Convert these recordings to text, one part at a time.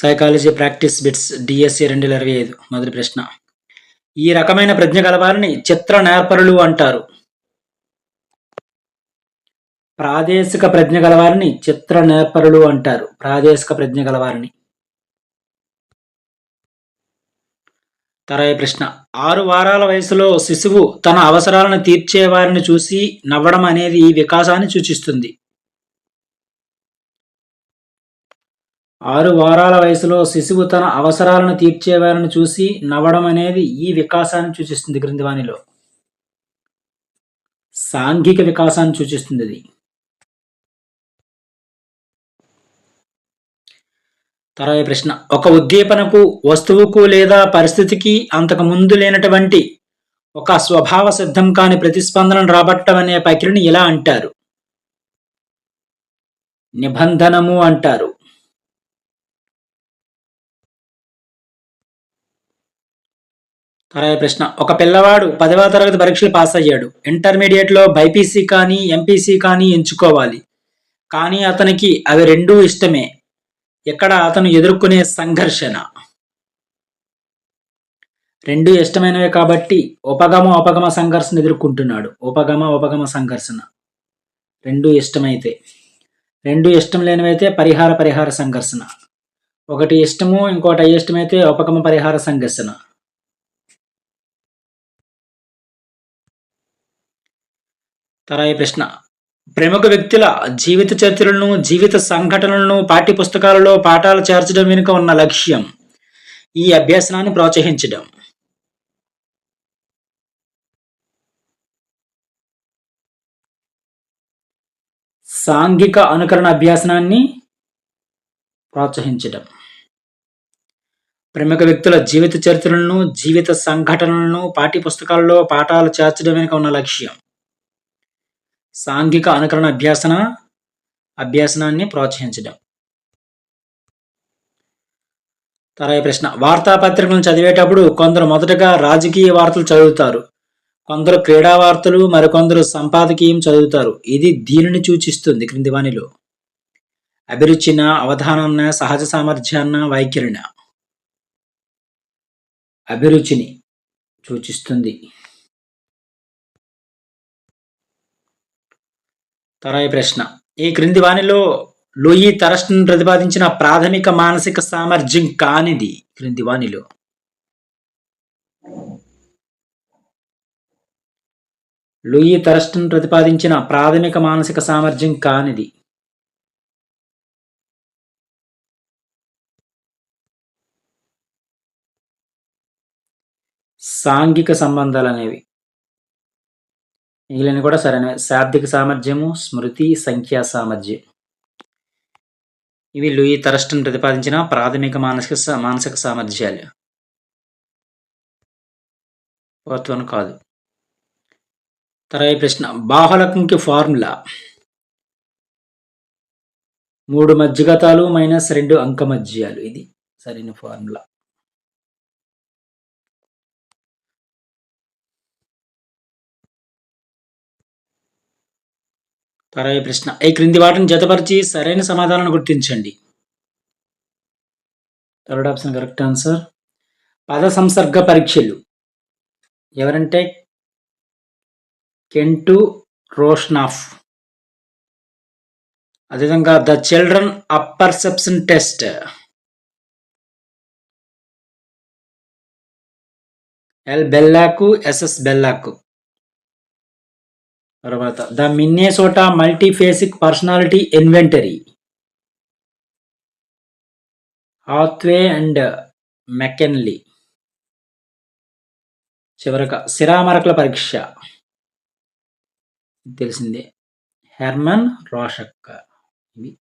Psychology practice bits DSC రెండు వేల ఇరవై ఐదు. మొదటి ప్రశ్న. ఈ రకమైన ప్రజ్ఞ గలవారిని చిత్ర నేర్పరులు అంటారు. ప్రాదేశిక ప్రజ్ఞ గలవారిని చిత్ర నేర్పరులు అంటారు. ప్రాదేశిక ప్రజ్ఞ గలవారిని తరాయి ప్రశ్న. ఆరు వారాల వయసులో శిశువు తన అవసరాలను తీర్చే వారిని చూసి నవ్వడం అనేది ఈ వికాసాన్ని సూచిస్తుంది. ఆరు వారాల వయసులో శిశువు తన అవసరాలను తీర్చేవారిని చూసి నవ్వడం అనేది ఈ వికాసాన్ని సూచిస్తుంది గ్రంథివాణిలో. సాంఘిక వికాసాన్ని సూచిస్తుంది ఇది తర్వాత ప్రశ్న. ఒక ఉద్దీపనకు వస్తువుకు లేదా పరిస్థితికి అంతకు ముందు లేనటువంటి ఒక స్వభావ సిద్ధం కాని ప్రతిస్పందనను రాబట్టడం అనే ప్రక్రియని ఇలా అంటారు. నిబంధనము అంటారు. తర్వాత ప్రశ్న. ఒక పిల్లవాడు పదవ తరగతి పరీక్షలు పాస్ అయ్యాడు. ఇంటర్మీడియట్లో బైపీసీ కానీ ఎంపీసీ కానీ ఎంచుకోవాలి. కానీ అతనికి అవి రెండూ ఇష్టమే. ఎక్కడ అతను ఎదుర్కొనే సంఘర్షణ? రెండు ఇష్టమైనవే కాబట్టి ఉపగమ ఉపగమ సంఘర్షణ ఎదుర్కొంటున్నాడు. ఉపగమ ఉపగమ సంఘర్షణ. రెండు ఇష్టమైతే. రెండు ఇష్టం లేనివైతే పరిహార పరిహార సంఘర్షణ. ఒకటి ఇష్టము ఇంకోటి అయిష్టమైతే ఉపగమ పరిహార సంఘర్షణ. తరాయి ప్రశ్న. ప్రముఖ వ్యక్తుల జీవిత చరిత్రలను జీవిత సంఘటనలను పాఠ్య పుస్తకాలలో పాఠాలు చేర్చడం వెనుక ఉన్న లక్ష్యం ఈ అభ్యాసనాన్ని ప్రోత్సహించడం. సాంఘిక అనుకరణ అభ్యాసనాన్ని ప్రోత్సహించడం. ప్రముఖ వ్యక్తుల జీవిత చరిత్రలను జీవిత సంఘటనలను పాఠ్య పుస్తకాలలో పాఠాలు చేర్చడం వెనుక ఉన్న లక్ష్యం సాంఘిక అనుకరణ అభ్యాసన అభ్యాసనాన్ని ప్రోత్సహించడం. తర్వాత ప్రశ్న. వార్తాపత్రికలను చదివేటప్పుడు కొందరు మొదటగా రాజకీయ వార్తలు చదువుతారు. కొందరు క్రీడా వార్తలు మరికొందరు సంపాదకీయం చదువుతారు. ఇది దీనిని సూచిస్తుంది క్రింది వానిలో అభిరుచిన అవధానాన్న సహజ సామర్థ్యాన్న వైఖరిన. అభిరుచిని సూచిస్తుంది. తర్వాత ప్రశ్న. ఈ క్రింది వాణిలో లూయి తరస్టన్ ప్రతిపాదించిన ప్రాథమిక మానసిక సామర్థ్యం కానిది క్రింది వాణిలో. లూయి తరస్టన్ ప్రతిపాదించిన ప్రాథమిక మానసిక సామర్థ్యం కానిది. సాంఘిక సంబంధాలు అనేవి మిగిలిన కూడా సరైన శాబ్దిక సామర్థ్యము స్మృతి సంఖ్యా సామర్థ్యం. ఇవి లూయి తరస్టన్ ప్రతిపాదించిన ప్రాథమిక మానసిక సా- మానసిక సామర్థ్యాలు. ఫోర్త్ వన్ కాదు. తర్వాత ప్రశ్న బాహులకంకి ఫార్ములా. మూడు మధ్యగతాలు మైనస్ రెండు అంక మధ్యాలు ఇది సరైన ఫార్ములా. తర్వాత ప్రశ్న. ఈ క్రింది వాటిని జతపరిచి సరైన సమాధానాన్ని గుర్తించండి. Third option correct answer. పద సంసర్గ పరీక్షలు. ఎవరంటే? Kent Rosanoff. అదేవిధంగా the children apperception test. L Bellak S S Bellak. తర్వాత the Minnesota multiphasic personality inventory. Hathaway and McKinley చివరగా సిరామరకల పరీక్ష. తెలిసిందే. హెర్మన్ రోషక్ ఇవి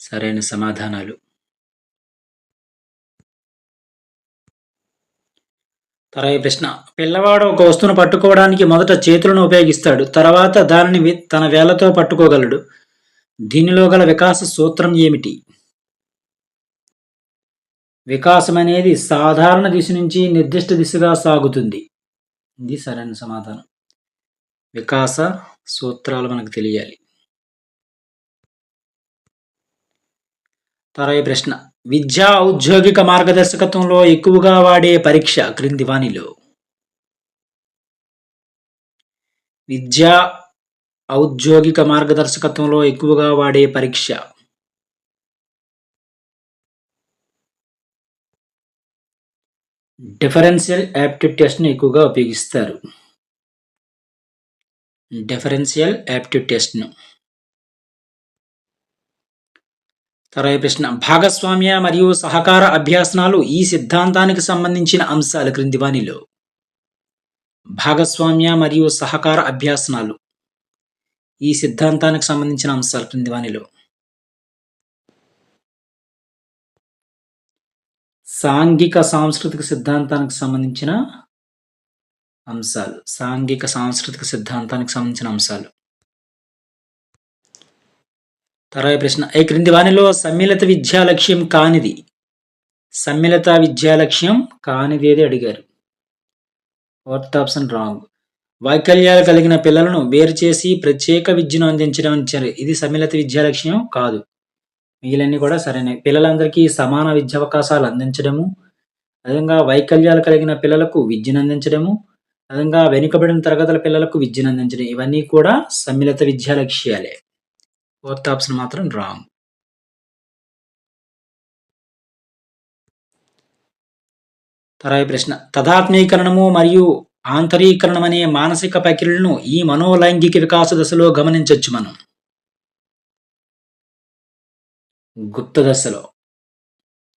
సరైన సమాధానాలు. తరాయి ప్రశ్న. పిల్లవాడు ఒక వస్తువును పట్టుకోవడానికి మొదట చేతులను ఉపయోగిస్తాడు తర్వాత దానిని తన వేళ్ళతో పట్టుకోగలడు. దీనిలో గల వికాస సూత్రం ఏమిటి? వికాసం అనేది సాధారణ దిశ నుంచి నిర్దిష్ట దిశగా సాగుతుంది. ఇది సరైన సమాధానం. వికాస సూత్రాలు మనకు తెలియాలి. తరాయి ప్రశ్న. విద్యా ఔద్యోగిక మార్గదర్శకత్వంలో ఎక్కువగా వాడే పరీక్ష క్రింది వానిలో విద్యా ఔద్యోగిక మార్గదర్శకత్వంలో ఎక్కువగా వాడే పరీక్ష. డిఫరెన్షియల్ యాప్టిట్యూడ్ టెస్ట్ను ఎక్కువగా ఉపయోగిస్తారు. డిఫరెన్షియల్ యాప్టిట్యూడ్ టెస్ట్ను. తర్వాత ప్రశ్న. భాగస్వామ్య మరియు సహకార అభ్యాసనాలు ఈ సిద్ధాంతానికి సంబంధించిన అంశాలు క్రిందివానిలో భాగస్వామ్య మరియు సహకార అభ్యాసనాలు ఈ సిద్ధాంతానికి సంబంధించిన అంశాలు క్రిందివానిలో సాంఘిక సాంస్కృతిక సిద్ధాంతానికి సంబంధించిన అంశాలు. సాంఘిక సాంస్కృతిక సిద్ధాంతానికి సంబంధించిన అంశాలు. తర్వాత ప్రశ్న. ఈ క్రింది వానిలో సమ్మిళిత విద్యా లక్ష్యం కానిది? సమ్మిళిత విద్యా లక్ష్యం కానిది ఏది అడిగారు? Fourth option? రాంగ్. వైకల్యాలు కలిగిన పిల్లలను వేరు చేసి ప్రత్యేక విద్యను అందించడం ఇచ్చారు ఇది సమ్మిళిత విద్యా లక్ష్యం కాదు. మిగిలన్నీ కూడా సరైనవి. పిల్లలందరికీ సమాన విద్యా అవకాశాలు అందించడము. అదేవిధంగా వైకల్యాలు కలిగిన పిల్లలకు విద్యను అందించడము. అదేవిధంగా వెనుకబడిన తరగతుల పిల్లలకు విద్యను అందించడం. ఇవన్నీ కూడా సమ్మిళిత విద్యా లక్ష్యాలే. ఫోర్త్ ఆప్షన్ మాత్రం రాంగ్. తర్వాత ప్రశ్న. తదాత్మీకరణము మరియు ఆంతరీకరణం అనే మానసిక ప్రక్రియలను ఈ మనోలైంగిక వికాస దశలో గమనించవచ్చు మనం. గుప్త దశలో.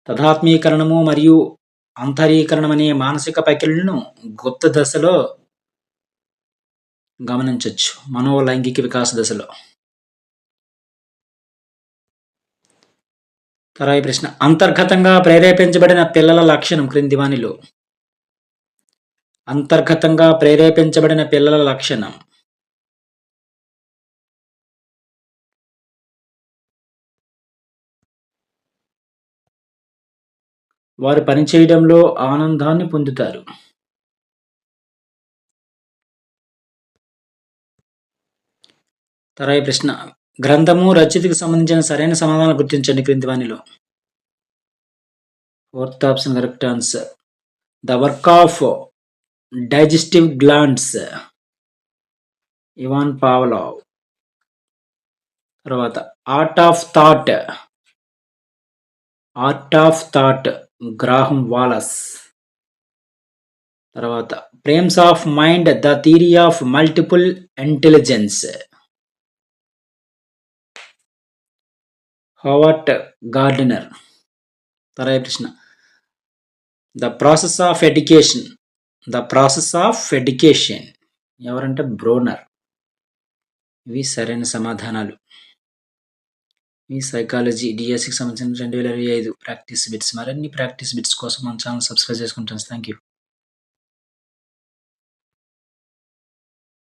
తదాత్మీకరణము మరియు అంతరీకరణం అనే మానసిక ప్రక్రియలను గుప్త దశలో గమనించవచ్చు మనోలైంగిక వికాస దశలో. తర్వాత ప్రశ్న. అంతర్గతంగా ప్రేరేపించబడిన పిల్లల లక్షణం క్రింది వానిలో. అంతర్గతంగా ప్రేరేపించబడిన పిల్లల లక్షణం. వారు పనిచేయడంలో ఆనందాన్ని పొందుతారు. తర్వాత ప్రశ్న. గ్రంథము రచయితకు సంబంధించిన సరైన సమాధానం గుర్తించండి క్రింది వాణిలో fourth option correct answer the work of digestive glands Ivan Pavlov తర్వాత art of thought art of thought Graham Wallas తర్వాత frames of mind the theory of multiple intelligence Howard Gardner. తర్వాత ప్రశ్న. The process of education. The process of education. ఎవరంటే Bruner. ఇవి సరైన సమాధానాలు. ఈ psychology డిఎస్సికి సంబంధించిన రెండు వేల ఇరవై ఐదు ప్రాక్టీస్ బిట్స్. మరిన్ని ప్రాక్టీస్ బిట్స్ కోసం మన ఛానల్ సబ్స్క్రైబ్ చేసుకుంటాను థ్యాంక్ యూ